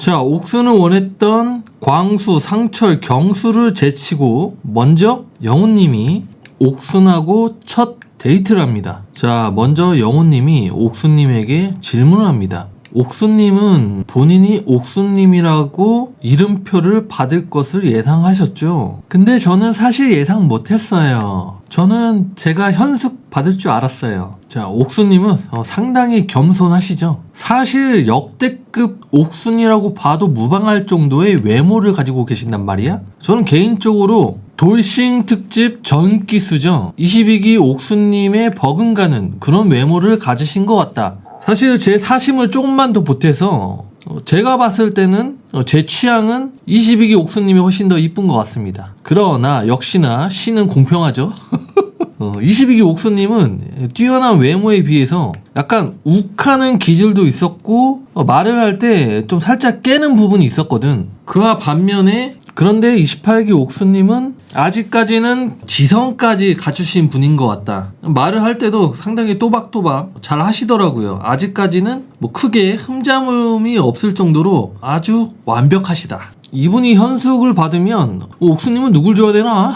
자, 옥수는 원했던 광수, 상철, 경수를 제치고 먼저 영훈님이 옥순하고 첫 데이트를 합니다. 자, 먼저 영훈님이 옥순님에게 질문을 합니다. 옥수님은 본인이 옥수님이라고 이름표를 받을 것을 예상하셨죠? 근데 저는 사실 예상 못했어요. 저는 제가 현숙 받을 줄 알았어요. 자, 옥수님은 어, 상당히 겸손하시죠? 사실 역대급 옥순이라고 봐도 무방할 정도의 외모를 가지고 계신단 말이야? 저는 개인적으로 돌싱 특집 전기수죠. 22기 옥수님의 버금가는 그런 외모를 가지신 것 같다. 사실 제 사심을 조금만 더 보태서 어, 제가 봤을 때는 어, 제 취향은 22기 옥수님이 훨씬 더 이쁜 것 같습니다. 그러나 역시나 신은 공평하죠. 어, 22기 옥수님은 뛰어난 외모에 비해서 약간 욱하는 기질도 있었고 어, 말을 할 때 좀 살짝 깨는 부분이 있었거든. 그와 반면에 그런데 28기 옥수님은 아직까지는 지성까지 갖추신 분인 것 같다. 말을 할 때도 상당히 또박또박 잘 하시더라고요. 아직까지는 뭐 크게 흠잡음이 없을 정도로 아주 완벽하시다. 이분이 현숙을 받으면 어, 옥수님은 누굴 줘야 되나?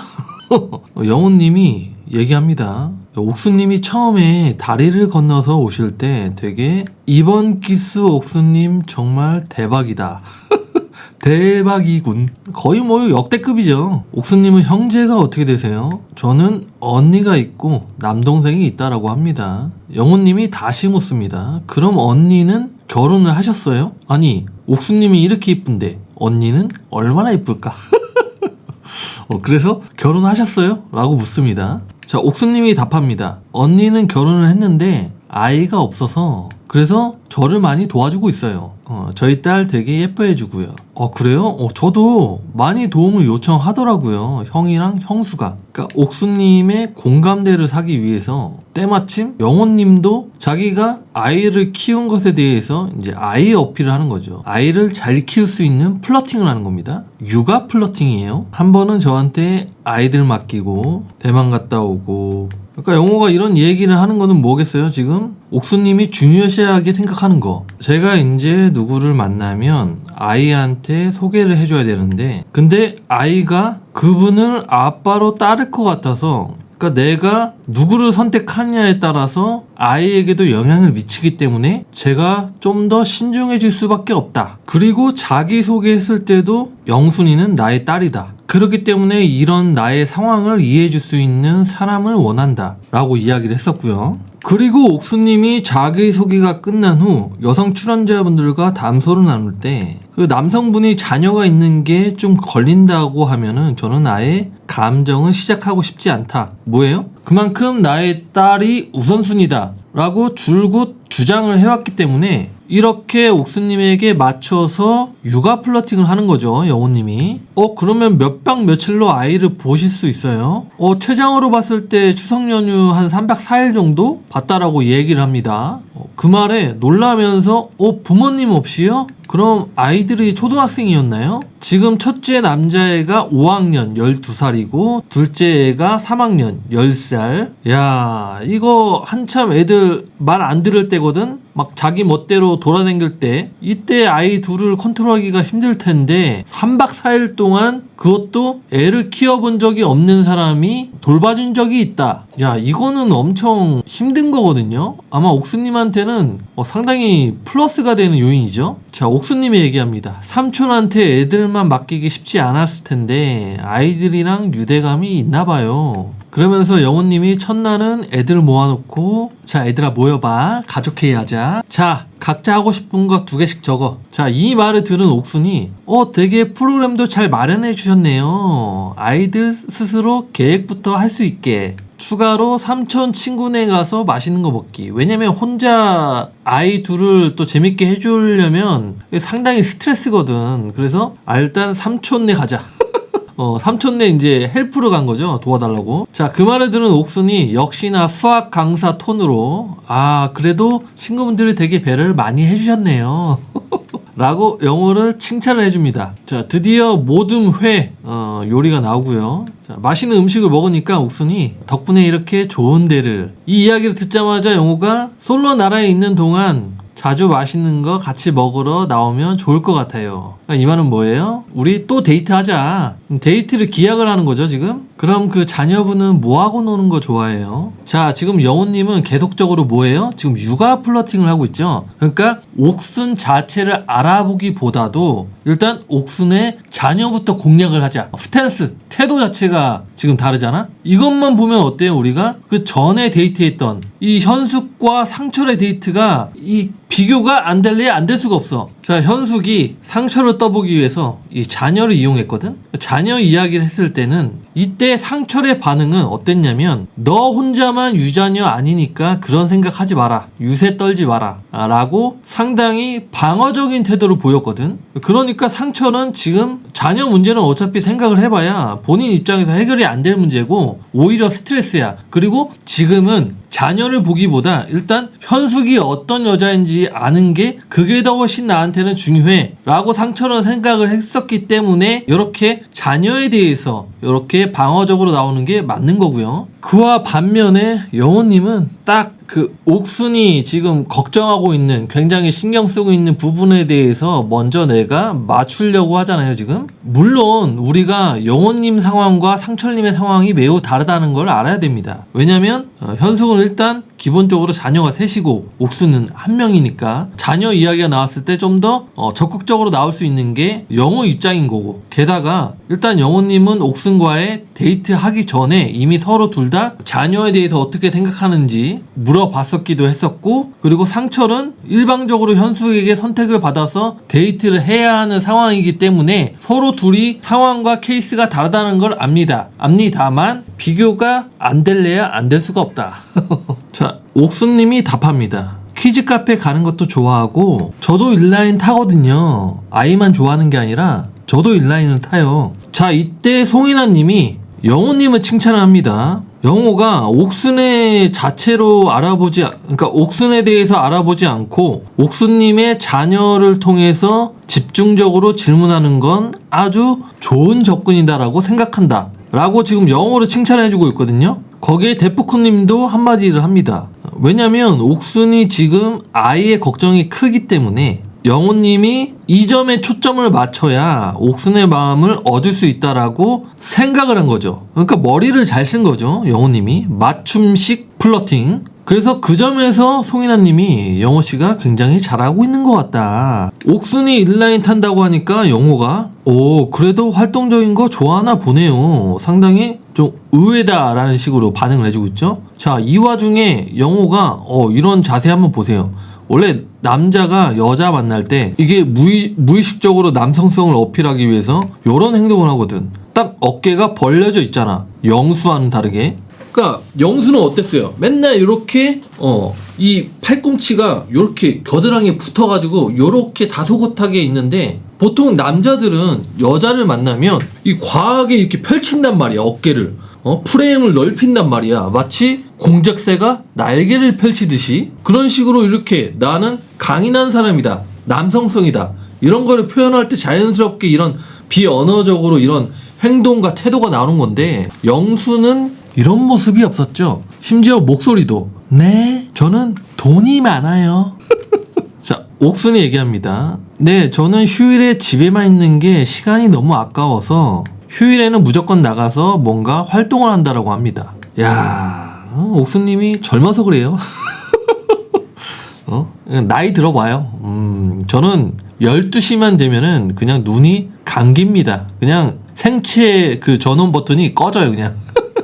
영훈님이 얘기합니다. 옥수님이 처음에 다리를 건너서 오실 때 되게 이번 기수 옥수님 정말 대박이다. 대박이군. 거의 뭐 역대급이죠. 옥수님은 형제가 어떻게 되세요? 저는 언니가 있고 남동생이 있다라고 합니다. 영훈님이 다시 묻습니다. 그럼 언니는 결혼을 하셨어요? 아니, 옥수님이 이렇게 이쁜데 언니는 얼마나 이쁠까? 어, 그래서 결혼하셨어요? 라고 묻습니다. 자, 옥수님이 답합니다. 언니는 결혼을 했는데 아이가 없어서 그래서 저를 많이 도와주고 있어요. 어, 저희 딸 되게 예뻐해 주고요. 어, 그래요? 어, 저도 많이 도움을 요청하더라고요. 형이랑 형수가. 그러니까 옥수님의 공감대를 사기 위해서 때마침 영호님도 자기가 아이를 키운 것에 대해서 이제 아이 어필을 하는 거죠. 아이를 잘 키울 수 있는 플러팅을 하는 겁니다. 육아 플러팅이에요. 한 번은 저한테 아이들 맡기고 대만 갔다 오고 그러니까 영호가 이런 얘기를 하는 거는 뭐겠어요 지금? 옥수님이 중요시하게 생각하는 거 제가 이제 누구를 만나면 아이한테 소개를 해줘야 되는데 근데 아이가 그분을 아빠로 따를 것 같아서 그러니까 내가 누구를 선택하느냐에 따라서 아이에게도 영향을 미치기 때문에 제가 좀 더 신중해질 수밖에 없다. 그리고 자기소개했을 때도 영순이는 나의 딸이다. 그렇기 때문에 이런 나의 상황을 이해해 줄 수 있는 사람을 원한다. 라고 이야기를 했었고요. 그리고 옥수님이 자기소개가 끝난 후 여성 출연자분들과 담소를 나눌 때 그 남성분이 자녀가 있는 게 좀 걸린다고 하면은 저는 아예 감정을 시작하고 싶지 않다. 뭐예요? 그만큼 나의 딸이 우선순위다. 라고 줄곧 주장을 해왔기 때문에 이렇게 옥수님에게 맞춰서 육아 플러팅을 하는 거죠, 영호님이. 어, 그러면 몇 박 며칠로 아이를 보실 수 있어요? 어, 최장으로 봤을 때 추석 연휴 한 3박 4일 정도 봤다라고 얘기를 합니다. 어, 그 말에 놀라면서, 어, 부모님 없이요? 그럼 아이들이 초등학생이었나요? 지금 첫째 남자애가 5학년 12살이고 둘째 애가 3학년 10살. 야, 이거 한참 애들 말 안 들을 때거든? 막 자기 멋대로 돌아다닐 때 이때 아이 둘을 컨트롤하기가 힘들 텐데 3박 4일 동안 그것도 애를 키워본 적이 없는 사람이 돌봐준 적이 있다. 야, 이거는 엄청 힘든 거거든요. 아마 옥수님한 테는 어, 상당히 플러스가 되는 요인이죠. 자, 옥수님이 얘기합니다. 삼촌한테 애들만 맡기기 쉽지 않았을 텐데 아이들이랑 유대감이 있나 봐요. 그러면서 영훈님이 첫날은 애들 모아놓고 자 애들아 모여봐 가족회의 하자 자 각자 하고 싶은 거두 개씩 적어 자 이 말을 들은 옥순이 어 되게 프로그램도 잘 마련해 주셨네요 아이들 스스로 계획부터 할 수 있게 추가로 삼촌 친구네 가서 맛있는 거 먹기 왜냐면 혼자 아이 둘을 또 재밌게 해주려면 상당히 스트레스거든 그래서 아 일단 삼촌네 가자 어, 삼촌네 이제 헬프로 간 거죠. 도와달라고. 자, 그 말을 들은 옥순이 역시나 수학 강사 톤으로, 아, 그래도 친구분들이 되게 배려를 많이 해주셨네요. 라고 영어를 칭찬을 해줍니다. 자, 드디어 모둠 회, 어, 요리가 나오고요. 자, 맛있는 음식을 먹으니까 옥순이 덕분에 이렇게 좋은 데를, 이 이야기를 듣자마자 영호가 솔로 나라에 있는 동안 자주 맛있는 거 같이 먹으러 나오면 좋을 것 같아요. 그러니까 이 말은 뭐예요? 우리 또 데이트하자. 데이트를 기약을 하는 거죠, 지금? 그럼 그 자녀분은 뭐하고 노는 거 좋아해요? 자, 지금 영호님은 계속적으로 뭐예요? 지금 육아 플러팅을 하고 있죠? 그러니까 옥순 자체를 알아보기보다도 일단 옥순의 자녀부터 공략을 하자. 스탠스, 태도 자체가 지금 다르잖아? 이것만 보면 어때요, 우리가? 그 전에 데이트했던 이 현숙과 상철의 데이트가 이 비교가 안 될래 안 될 수가 없어. 자, 현숙이 상철을 떠보기 위해서 이 자녀를 이용했거든? 자녀 이야기를 했을 때는 이때 상철의 반응은 어땠냐면 너 혼자만 유자녀 아니니까 그런 생각 하지 마라. 유세 떨지 마라. 아, 라고 상당히 방어적인 태도를 보였거든. 그러니까 상철은 지금 자녀 문제는 어차피 생각을 해봐야 본인 입장에서 해결이 안 될 문제고 오히려 스트레스야. 그리고 지금은 자녀를 보기보다 일단 현숙이 어떤 여자인지 아는 게 그게 더 훨씬 나한테는 중요해 라고 상처는 생각을 했었기 때문에 이렇게 자녀에 대해서 이렇게 방어적으로 나오는 게 맞는 거고요. 그와 반면에 영호님은 딱 그 옥순이 지금 걱정하고 있는 굉장히 신경 쓰고 있는 부분에 대해서 먼저 내가 맞추려고 하잖아요 지금. 물론 우리가 영호님 상황과 상철님의 상황이 매우 다르다는 걸 알아야 됩니다. 왜냐면 어, 현숙은 일단 기본적으로 자녀가 셋이고 옥수는 한 명이니까 자녀 이야기가 나왔을 때 좀더 적극적으로 나올 수 있는 게 영호 입장인 거고. 게다가 일단 영호님은 옥순과의 데이트 하기 전에 이미 서로 둘 다 자녀에 대해서 어떻게 생각하는지 물어 봤었기도 했었고 그리고 상철은 일방적으로 현숙에게 선택을 받아서 데이트를 해야 하는 상황이기 때문에 서로 둘이 상황과 케이스가 다르다는 걸 압니다. 압니다만 비교가 안 될래야 안 될 수가 없다. 자, 옥수님이 답합니다. 키즈 카페 가는 것도 좋아하고 저도 인라인 타거든요. 아이만 좋아하는 게 아니라 저도 인라인을 타요. 자, 이때 송인아님이 영호님을 칭찬을 합니다. 영호가 옥순의 자체로 알아보지, 그러니까 옥순에 대해서 알아보지 않고 옥순님의 자녀를 통해서 집중적으로 질문하는 건 아주 좋은 접근이다라고 생각한다. 라고 지금 영어로 칭찬해주고 있거든요. 거기에 데프콘님도 한마디를 합니다. 왜냐면 옥순이 지금 아이의 걱정이 크기 때문에 영호님이 이 점에 초점을 맞춰야 옥순의 마음을 얻을 수 있다라고 생각을 한 거죠. 그러니까 머리를 잘 쓴 거죠. 영호님이 맞춤식 플러팅. 그래서 그 점에서 송인아님이 영호 씨가 굉장히 잘하고 있는 것 같다. 옥순이 인라인 탄다고 하니까 영호가 오 그래도 활동적인 거 좋아하나 보네요. 상당히 좀 의외다라는 식으로 반응을 해주고 있죠. 자 이 와중에 영호가 어 이런 자세 한번 보세요. 원래 남자가 여자 만날 때 이게 무의, 무의식적으로 남성성을 어필하기 위해서 이런 행동을 하거든. 딱 어깨가 벌려져 있잖아. 영수와는 다르게. 그러니까 영수는 어땠어요? 맨날 이렇게 어 이 팔꿈치가 이렇게 겨드랑이에 붙어가지고 이렇게 다소곳하게 있는데 보통 남자들은 여자를 만나면 이 과하게 이렇게 펼친단 말이야 어깨를 어 프레임을 넓힌단 말이야 마치 공작새가 날개를 펼치듯이 그런 식으로 이렇게 나는 강인한 사람이다 남성성이다 이런 거를 표현할 때 자연스럽게 이런 비언어적으로 이런 행동과 태도가 나오는 건데 영수는 이런 모습이 없었죠. 심지어 목소리도 네 저는 돈이 많아요. 자 옥순이 얘기합니다. 네 저는 휴일에 집에만 있는 게 시간이 너무 아까워서 휴일에는 무조건 나가서 뭔가 활동을 한다라고 합니다. 야 어, 옥순님이 젊어서 그래요. 어? 나이 들어봐요. 음, 저는 12시만 되면은 그냥 눈이 감깁니다. 그냥 생체 그 전원 버튼이 꺼져요, 그냥.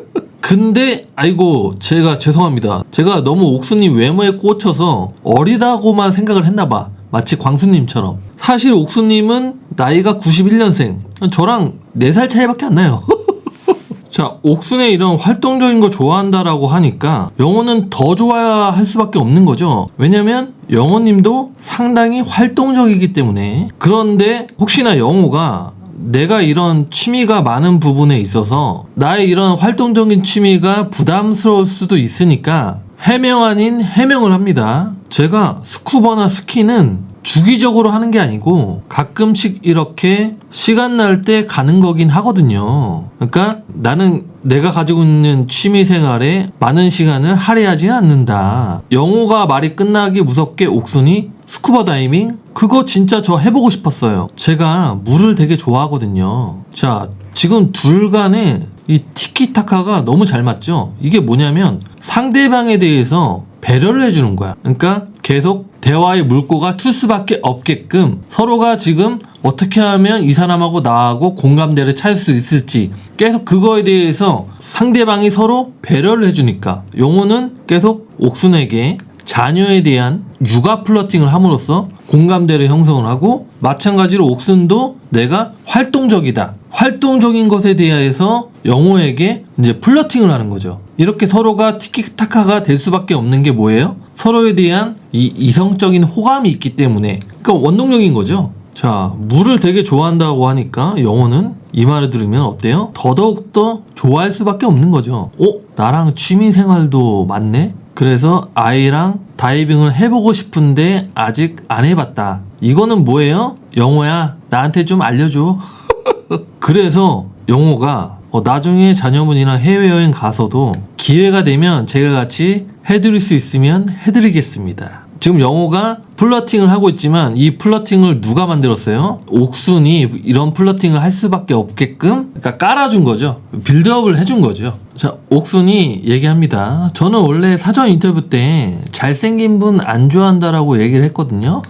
근데, 아이고, 제가 죄송합니다. 제가 너무 옥수님 외모에 꽂혀서 어리다고만 생각을 했나봐. 마치 광수님처럼. 사실 옥수님은 나이가 91년생. 저랑 4살 차이밖에 안 나요. 자, 옥순의 이런 활동적인 거 좋아한다라고 하니까 영호는 더 좋아야 할 수밖에 없는 거죠. 왜냐면 영호님도 상당히 활동적이기 때문에. 그런데 혹시나 영호가 내가 이런 취미가 많은 부분에 있어서 나의 이런 활동적인 취미가 부담스러울 수도 있으니까 해명 아닌 해명을 합니다. 제가 스쿠버나 스키는 주기적으로 하는 게 아니고 가끔씩 이렇게 시간 날 때 가는 거긴 하거든요. 그러니까 나는 내가 가지고 있는 취미 생활에 많은 시간을 할애하지 않는다. 영호가 말이 끝나기 무섭게 옥순이 스쿠버 다이빙? 그거 진짜 저 해보고 싶었어요. 제가 물을 되게 좋아하거든요. 자, 지금 둘 간에 이 티키타카가 너무 잘 맞죠? 이게 뭐냐면 상대방에 대해서 배려를 해주는 거야. 그러니까 계속 대화의 물꼬가 튈 수밖에 없게끔 서로가 지금 어떻게 하면 이 사람하고 나하고 공감대를 찾을 수 있을지 계속 그거에 대해서 상대방이 서로 배려를 해주니까 용호는 계속 옥순에게 자녀에 대한 육아 플러팅을 함으로써 공감대를 형성을 하고 마찬가지로 옥순도 내가 활동적이다. 활동적인 것에 대해서 영호에게 이제 플러팅을 하는 거죠. 이렇게 서로가 티키타카가 될 수밖에 없는 게 뭐예요? 서로에 대한 이 이성적인 호감이 있기 때문에 그러니까 원동력인 거죠. 자, 물을 되게 좋아한다고 하니까 영호는 이 말을 들으면 어때요? 더더욱더 좋아할 수밖에 없는 거죠. 어? 나랑 취미 생활도 맞네? 그래서 아이랑 다이빙을 해보고 싶은데 아직 안 해봤다. 이거는 뭐예요? 영호야, 나한테 좀 알려줘. 그래서 영호가 어, 나중에 자녀분이랑 해외여행 가서도 기회가 되면 제가 같이 해드릴 수 있으면 해드리겠습니다. 지금 영호가 플러팅을 하고 있지만 이 플러팅을 누가 만들었어요? 옥순이 이런 플러팅을 할 수밖에 없게끔 그러니까 깔아준 거죠. 빌드업을 해준 거죠. 자, 옥순이 얘기합니다. 저는 원래 사전 인터뷰 때 잘생긴 분 안 좋아한다라고 얘기를 했거든요.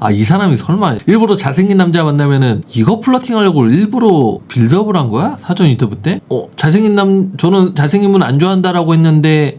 아, 이 사람이 설마 일부러 잘생긴 남자 만나면은 이거 플러팅 하려고 일부러 빌드업을 한 거야? 사전 인터뷰 때? 어, 잘생긴 남, 저는 잘생긴 분 안 좋아한다라고 했는데,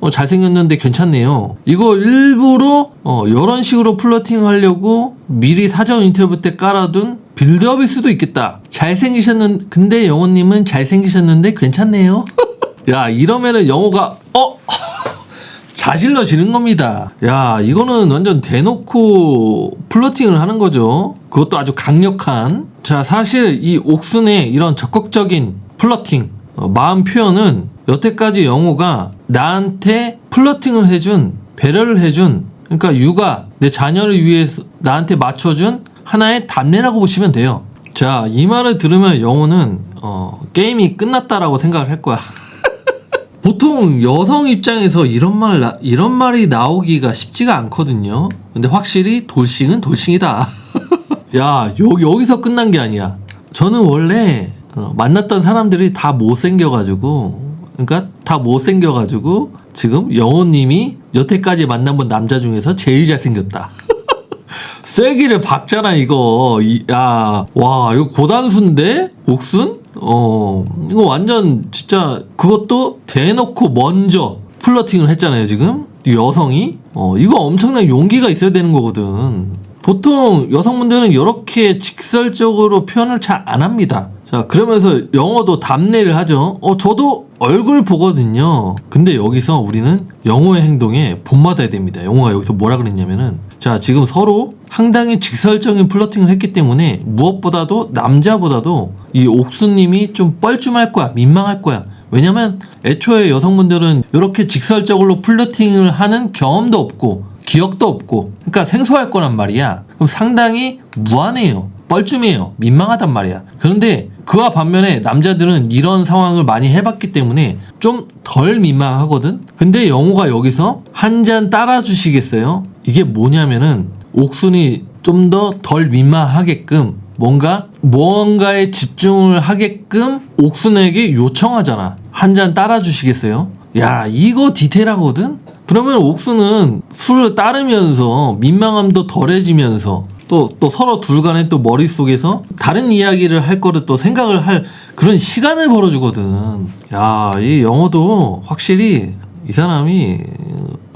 어, 잘생겼는데 괜찮네요. 이거 일부러, 어, 이런 식으로 플러팅 하려고 미리 사전 인터뷰 때 깔아둔 빌드업일 수도 있겠다. 잘생기셨는, 근데 영호님은 잘생기셨는데 괜찮네요. 야, 이러면은 영호가, 어? 자질러지는 겁니다. 야, 이거는 완전 대놓고 플러팅을 하는 거죠. 그것도 아주 강력한. 자, 사실 이 옥순의 이런 적극적인 플러팅, 어, 마음 표현은 여태까지 영호가 나한테 플러팅을 해준, 배려를 해준, 그러니까 육아, 내 자녀를 위해서 나한테 맞춰준 하나의 답례라고 보시면 돼요. 자, 이 말을 들으면 영호는, 어, 게임이 끝났다라고 생각을 할 거야. 보통 여성 입장에서 이런 말 나- 이런 말이 나오기가 쉽지가 않거든요. 근데 확실히 돌싱은 돌싱이다. 야, 여, 여기서 끝난 게 아니야. 저는 원래 어, 만났던 사람들이 다 못생겨가지고, 그러니까 다 못생겨가지고 지금 영호님이 여태까지 만나본 남자 중에서 제일 잘생겼다. 쐐기를 박잖아 이거. 이- 야, 와 이거 고단수인데? 옥순? 어 이거 완전 진짜 그것도 대놓고 먼저 플러팅을 했잖아요 지금. 이 여성이? 어 이거 엄청난 용기가 있어야 되는 거거든 보통 여성분들은 이렇게 직설적으로 표현을 잘 안 합니다. 자 그러면서 영어도 답례를 하죠. 어 저도 얼굴 보거든요. 근데 여기서 우리는 영어의 행동에 본받아야 됩니다. 영어가 여기서 뭐라 그랬냐면은 자 지금 서로 상당히 직설적인 플러팅을 했기 때문에 무엇보다도 남자보다도 이 옥수님이 좀 뻘쭘할 거야 민망할 거야. 왜냐면 애초에 여성분들은 이렇게 직설적으로 플러팅을 하는 경험도 없고 기억도 없고 그러니까 생소할 거란 말이야 그럼 상당히 무안해요 뻘쭘해요 민망하단 말이야 그런데 그와 반면에 남자들은 이런 상황을 많이 해봤기 때문에 좀 덜 민망하거든 근데 영호가 여기서 한 잔 따라 주시겠어요 이게 뭐냐면은 옥순이 좀 더 덜 민망하게끔 뭔가 무언가에 집중을 하게끔 옥순에게 요청하잖아. 한 잔 따라 주시겠어요? 야, 이거 디테일하거든? 그러면 옥순은 술을 따르면서 민망함도 덜해지면서 또, 또 서로 둘 간에 또 머릿속에서 다른 이야기를 할 거를 또 생각을 할 그런 시간을 벌어주거든. 야, 이 영어도 확실히 이 사람이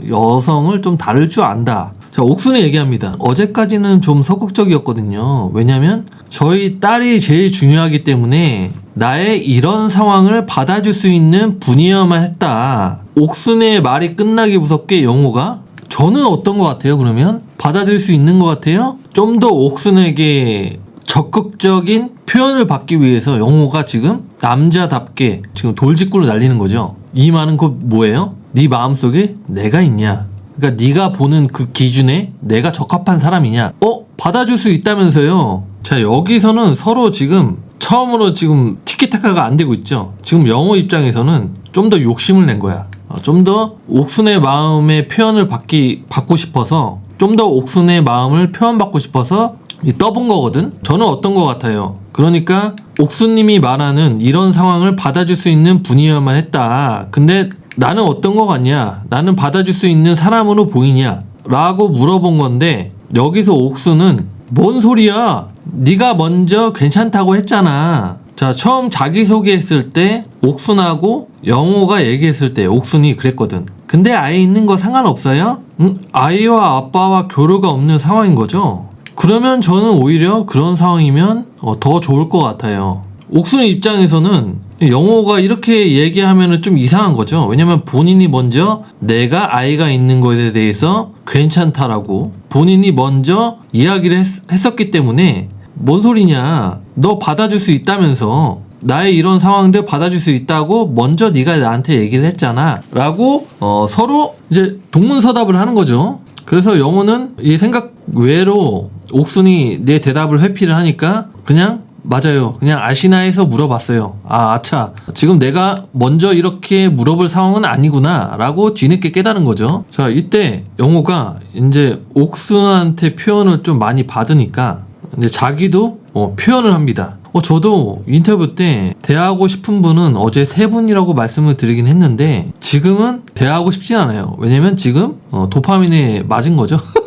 여성을 좀 다룰 줄 안다. 자, 옥순이 얘기합니다. 어제까지는 좀 적극적이었거든요. 왜냐면 저희 딸이 제일 중요하기 때문에 나의 이런 상황을 받아줄 수 있는 분이어야만 했다. 옥순의 말이 끝나기 무섭게 영호가 저는 어떤 것 같아요, 그러면? 받아들일 수 있는 것 같아요? 좀 더 옥순에게 적극적인 표현을 받기 위해서 영호가 지금 남자답게 지금 돌직구를 날리는 거죠. 이 말은 곧 뭐예요? 네 마음속에 내가 있냐? 그러니까 네가 보는 그 기준에 내가 적합한 사람이냐? 어? 받아줄 수 있다면서요. 자, 여기서는 서로 지금 처음으로 지금 티키타카가 안 되고 있죠. 지금 영호 입장에서는 좀 더 욕심을 낸 거야. 좀 더 옥순의 마음의 표현을 받기 받고 싶어서 좀 더 옥순의 마음을 표현받고 싶어서 이 떠본 거거든. 저는 어떤 것 같아요. 그러니까 옥수님이 말하는 이런 상황을 받아줄 수 있는 분이어야만 했다. 근데 나는 어떤 거 같냐? 나는 받아줄 수 있는 사람으로 보이냐? 라고 물어본 건데 여기서 옥수는 뭔 소리야? 네가 먼저 괜찮다고 했잖아. 자, 처음 자기소개했을 때 옥순하고 영호가 얘기했을 때 옥순이 그랬거든. 근데 아이 있는 거 상관없어요? 응? 아이와 아빠와 교류가 없는 상황인 거죠. 그러면 저는 오히려 그런 상황이면 어, 더 좋을 것 같아요. 옥순 입장에서는 영호가 이렇게 얘기하면 좀 이상한 거죠. 왜냐면 본인이 먼저 내가 아이가 있는 것에 대해서 괜찮다라고 본인이 먼저 이야기를 했, 었기 때문에 뭔 소리냐. 너 받아줄 수 있다면서 나의 이런 상황들 받아줄 수 있다고 먼저 네가 나한테 얘기를 했잖아. 라고 어, 서로 이제 동문서답을 하는 거죠. 그래서 영호는 이 생각 외로 옥순이 내 대답을 회피를 하니까 그냥 맞아요. 그냥 아시나에서 물어봤어요. 아, 아차. 지금 내가 먼저 이렇게 물어볼 상황은 아니구나. 라고 뒤늦게 깨달은 거죠. 자, 이때 영호가 이제 옥순한테 표현을 좀 많이 받으니까 이제 자기도 어, 표현을 합니다. 어, 저도 인터뷰 때 대하고 싶은 분은 어제 세 분이라고 말씀을 드리긴 했는데 지금은 대하고 싶진 않아요. 왜냐면 지금 어, 도파민에 맞은 거죠.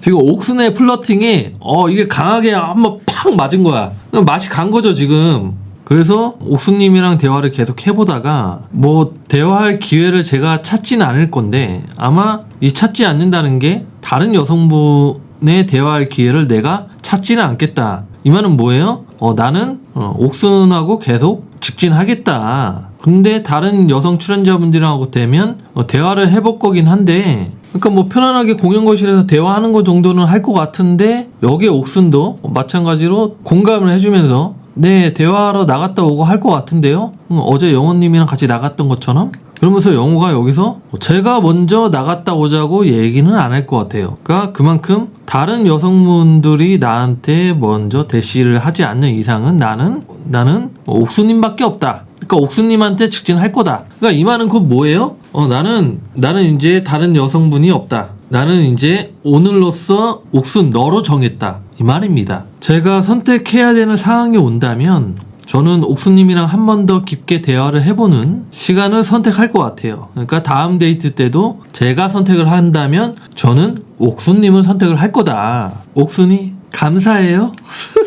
지금 옥순의 플러팅에 어 이게 강하게 한번 팍 맞은 거야. 맛이 간 거죠 지금. 그래서 옥수님이랑 대화를 계속 해보다가 뭐 대화할 기회를 제가 찾지는 않을 건데 아마 이 찾지 않는다는 게 다른 여성분의 대화할 기회를 내가 찾지는 않겠다. 이 말은 뭐예요? 어 나는 어, 옥순하고 계속 직진하겠다. 근데 다른 여성 출연자분들하고 되면 어, 대화를 해볼 거긴 한데 그러니까 뭐 편안하게 공연 거실에서 대화하는 것 정도는 할 것 같은데 여기에 옥순도 마찬가지로 공감을 해주면서 네 대화하러 나갔다 오고 할 것 같은데요? 음, 어제 영호님이랑 같이 나갔던 것처럼? 그러면서 영호가 여기서 제가 먼저 나갔다 오자고 얘기는 안 할 것 같아요. 그러니까 그만큼 다른 여성분들이 나한테 먼저 대시를 하지 않는 이상은 나는 나는 옥수님밖에 없다 그러니까 옥수님한테 직진할 거다. 그러니까 이 말은 그건 뭐예요? 어 나는 나는 이제 다른 여성분이 없다. 나는 이제 오늘로써 옥순 너로 정했다. 이 말입니다. 제가 선택해야 되는 상황이 온다면 저는 옥수님이랑 한 번 더 깊게 대화를 해보는 시간을 선택할 것 같아요. 그러니까 다음 데이트 때도 제가 선택을 한다면 저는 옥수님을 선택을 할 거다. 옥순이 감사해요.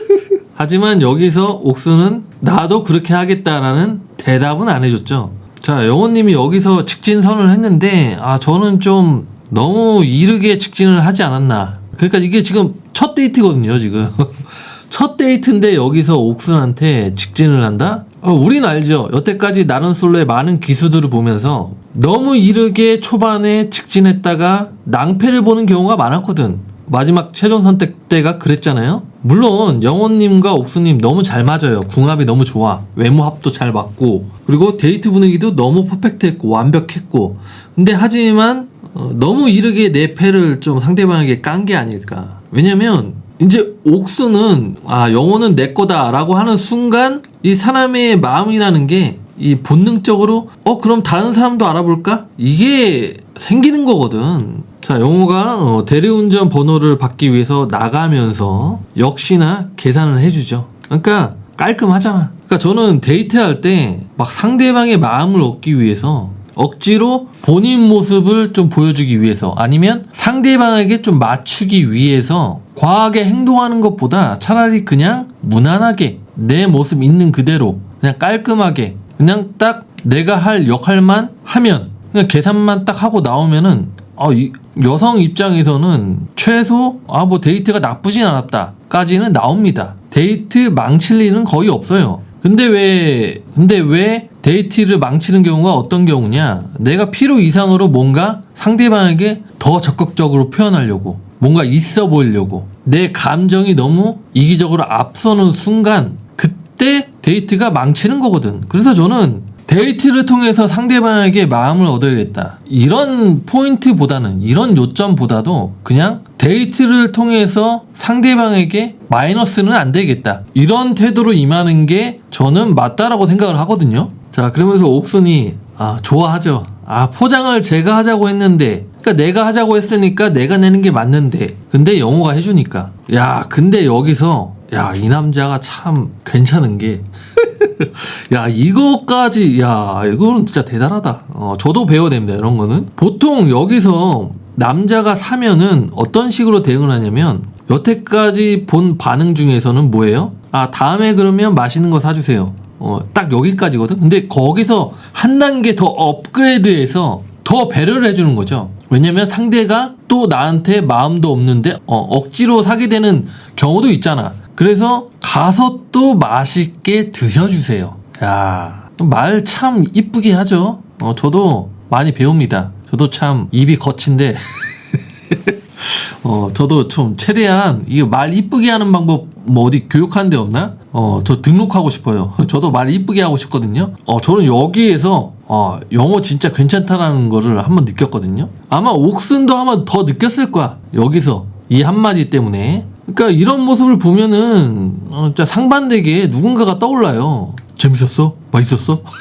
하지만 여기서 옥수는 나도 그렇게 하겠다라는 대답은 안 해줬죠. 자, 영호님이 여기서 직진선을 했는데, 아, 저는 좀 너무 이르게 직진을 하지 않았나. 그러니까 이게 지금 첫 데이트거든요, 지금. 첫 데이트인데 여기서 옥순한테 직진을 한다? 어, 우린 알죠. 여태까지 나는 솔로의 많은 기수들을 보면서 너무 이르게 초반에 직진했다가 낭패를 보는 경우가 많았거든. 마지막 최종 선택 때가 그랬잖아요. 물론 영호님과 옥수님 너무 잘 맞아요. 궁합이 너무 좋아. 외모 합도 잘 맞고 그리고 데이트 분위기도 너무 퍼펙트했고 완벽했고 근데 하지만 어, 너무 이르게 내 패를 좀 상대방에게 깐 게 아닐까. 왜냐면 이제 옥수는 아 영호는 내 거다라고 하는 순간 이 사람의 마음이라는 게 이 본능적으로 어 그럼 다른 사람도 알아볼까 이게 생기는 거거든. 자, 영호가 어, 대리운전 번호를 받기 위해서 나가면서 역시나 계산을 해주죠. 그러니까 깔끔하잖아. 그러니까 저는 데이트할 때 막 상대방의 마음을 얻기 위해서 억지로 본인 모습을 좀 보여주기 위해서 아니면 상대방에게 좀 맞추기 위해서 과하게 행동하는 것보다 차라리 그냥 무난하게 내 모습 있는 그대로 그냥 깔끔하게 그냥 딱 내가 할 역할만 하면 그냥 계산만 딱 하고 나오면은 아, 이 여성 입장에서는 최소 아 뭐 데이트가 나쁘진 않았다까지는 나옵니다. 데이트 망칠 일은 거의 없어요. 근데 왜 근데 왜 데이트를 망치는 경우가 어떤 경우냐? 내가 필요 이상으로 뭔가 상대방에게 더 적극적으로 표현하려고 뭔가 있어 보이려고 내 감정이 너무 이기적으로 앞서는 순간 그때 데이트가 망치는 거거든. 그래서 저는 데이트를 통해서 상대방에게 마음을 얻어야겠다. 이런 포인트보다는, 이런 요점보다도 그냥 데이트를 통해서 상대방에게 마이너스는 안 되겠다. 이런 태도로 임하는 게 저는 맞다라고 생각을 하거든요. 자, 그러면서 옥순이, 아, 좋아하죠. 아, 포장을 제가 하자고 했는데, 그러니까 내가 하자고 했으니까 내가 내는 게 맞는데, 근데 영호가 해주니까. 야, 근데 여기서, 야, 이 남자가 참 괜찮은 게, 야, 이거까지, 야, 이거는 진짜 대단하다. 어, 저도 배워야 됩니다, 이런 거는. 보통 여기서 남자가 사면은 어떤 식으로 대응을 하냐면, 여태까지 본 반응 중에서는 뭐예요? 아, 다음에 그러면 맛있는 거 사주세요. 어, 딱 여기까지거든? 근데 거기서 한 단계 더 업그레이드해서 더 배려를 해주는 거죠. 왜냐면 상대가 또 나한테 마음도 없는데, 어, 억지로 사게 되는 경우도 있잖아. 그래서 가서 또 맛있게 드셔주세요. 야, 말 참 이쁘게 하죠. 어, 저도 많이 배웁니다. 저도 참 입이 거친데, 어, 저도 좀 최대한 이게 말 이쁘게 하는 방법 뭐 어디 교육하는 데 없나? 어, 저 등록하고 싶어요. 저도 말 이쁘게 하고 싶거든요. 어, 저는 여기에서 어, 영어 진짜 괜찮다라는 거를 한번 느꼈거든요. 아마 옥슨도 아마 더 느꼈을 거야. 여기서 이 한마디 때문에. 그러니까 이런 모습을 보면은 어, 진짜 상반되게 누군가가 떠올라요. 재밌었어? 맛있었어?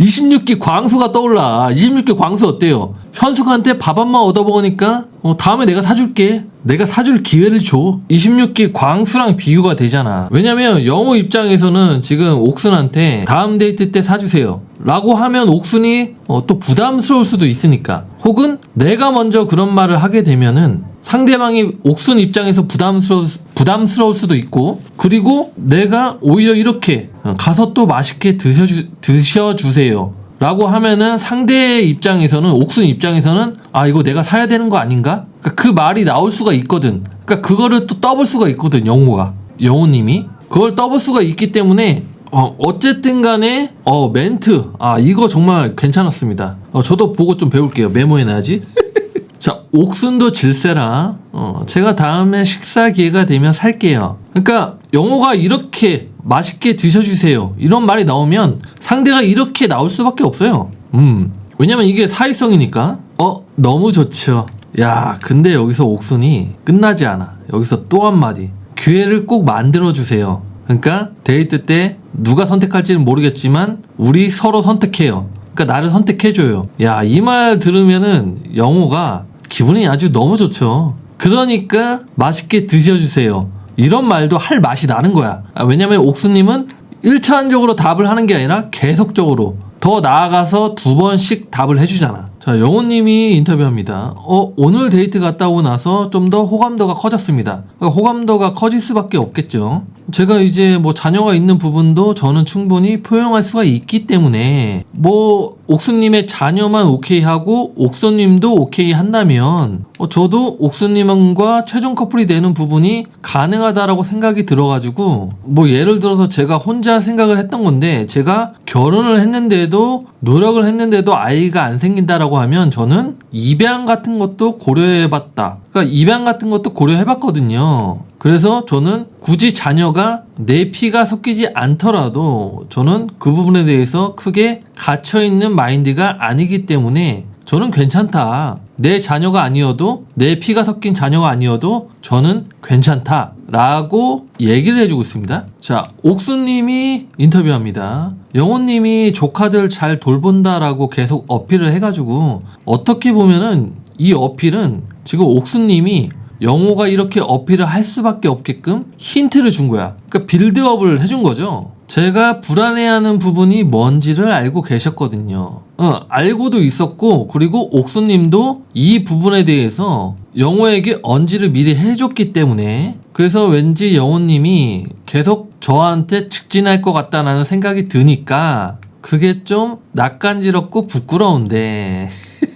26기 광수가 떠올라. 26기 광수 어때요? 현숙한테 밥 한 번 얻어먹으니까 어, 다음에 내가 사줄게. 내가 사줄 기회를 줘. 26기 광수랑 비교가 되잖아. 왜냐면 영호 입장에서는 지금 옥순한테 다음 데이트 때 사주세요. 라고 하면 옥순이 어, 또 부담스러울 수도 있으니까. 혹은 내가 먼저 그런 말을 하게 되면은 상대방이 옥순 입장에서 부담스러울, 부담스러울 수도 있고, 그리고 내가 오히려 이렇게 어, 가서 또 맛있게 드셔주, 드셔주세요. 라고 하면은 상대 입장에서는, 옥순 입장에서는, 아, 이거 내가 사야 되는 거 아닌가? 그러니까 그 말이 나올 수가 있거든. 그러니까 그거를 또 떠볼 수가 있거든, 영호가. 영호님이. 그걸 떠볼 수가 있기 때문에, 어, 어쨌든 간에, 어, 멘트. 아, 이거 정말 괜찮았습니다. 어, 저도 보고 좀 배울게요. 메모해놔야지. 자, 옥순도 질세라. 어, 제가 다음에 식사 기회가 되면 살게요. 그러니까 영호가 이렇게 맛있게 드셔주세요. 이런 말이 나오면 상대가 이렇게 나올 수밖에 없어요. 음, 왜냐면 이게 사회성이니까. 어, 너무 좋죠. 야, 근데 여기서 옥순이 끝나지 않아. 여기서 또 한마디. 기회를 꼭 만들어주세요. 그러니까 데이트 때 누가 선택할지는 모르겠지만 우리 서로 선택해요. 그러니까 나를 선택해줘요. 야, 이 말 들으면은 영호가 기분이 아주 너무 좋죠. 그러니까 맛있게 드셔주세요. 이런 말도 할 맛이 나는 거야. 아, 왜냐면 옥수님은 1차원적으로 답을 하는 게 아니라 계속적으로 더 나아가서 두 번씩 답을 해주잖아. 자, 영호님이 인터뷰합니다. 어, 오늘 데이트 갔다 오고 나서 좀 더 호감도가 커졌습니다. 그러니까 호감도가 커질 수밖에 없겠죠. 제가 이제 뭐 자녀가 있는 부분도 저는 충분히 포용할 수가 있기 때문에 뭐 옥수님의 자녀만 오케이 하고 옥수님도 오케이 한다면 어, 저도 옥수님과 최종 커플이 되는 부분이 가능하다라고 생각이 들어가지고 뭐 예를 들어서 제가 혼자 생각을 했던 건데 제가 결혼을 했는데도 노력을 했는데도 아이가 안 생긴다라고 하면 저는 입양 같은 것도 고려해봤다. 그러니까 입양 같은 것도 고려해봤거든요. 그래서 저는 굳이 자녀가 내 피가 섞이지 않더라도 저는 그 부분에 대해서 크게 갇혀있는 마인드가 아니기 때문에 저는 괜찮다. 내 자녀가 아니어도 내 피가 섞인 자녀가 아니어도 저는 괜찮다. 라고 얘기를 해주고 있습니다. 자, 옥수님이 인터뷰합니다. 영호님이 조카들 잘 돌본다라고 계속 어필을 해가지고 어떻게 보면은 이 어필은 지금 옥수님이 영호가 이렇게 어필을 할 수밖에 없게끔 힌트를 준 거야. 그러니까 빌드업을 해준 거죠. 제가 불안해하는 부분이 뭔지를 알고 계셨거든요. 어, 알고도 있었고, 그리고 옥수님도 이 부분에 대해서 영호에게 언지를 미리 해줬기 때문에, 그래서 왠지 영호님이 계속 저한테 직진할 것 같다라는 생각이 드니까, 그게 좀 낯간지럽고 부끄러운데,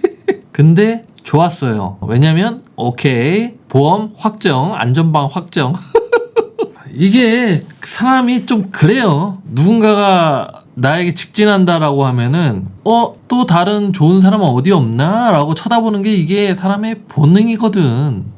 근데 좋았어요. 왜냐면, 오케이, 보험 확정, 안전방 확정. 이게 사람이 좀 그래요. 누군가가 나에게 직진한다라고 하면은 어 또 다른 좋은 사람은 어디 없나라고 쳐다보는 게 이게 사람의 본능이거든.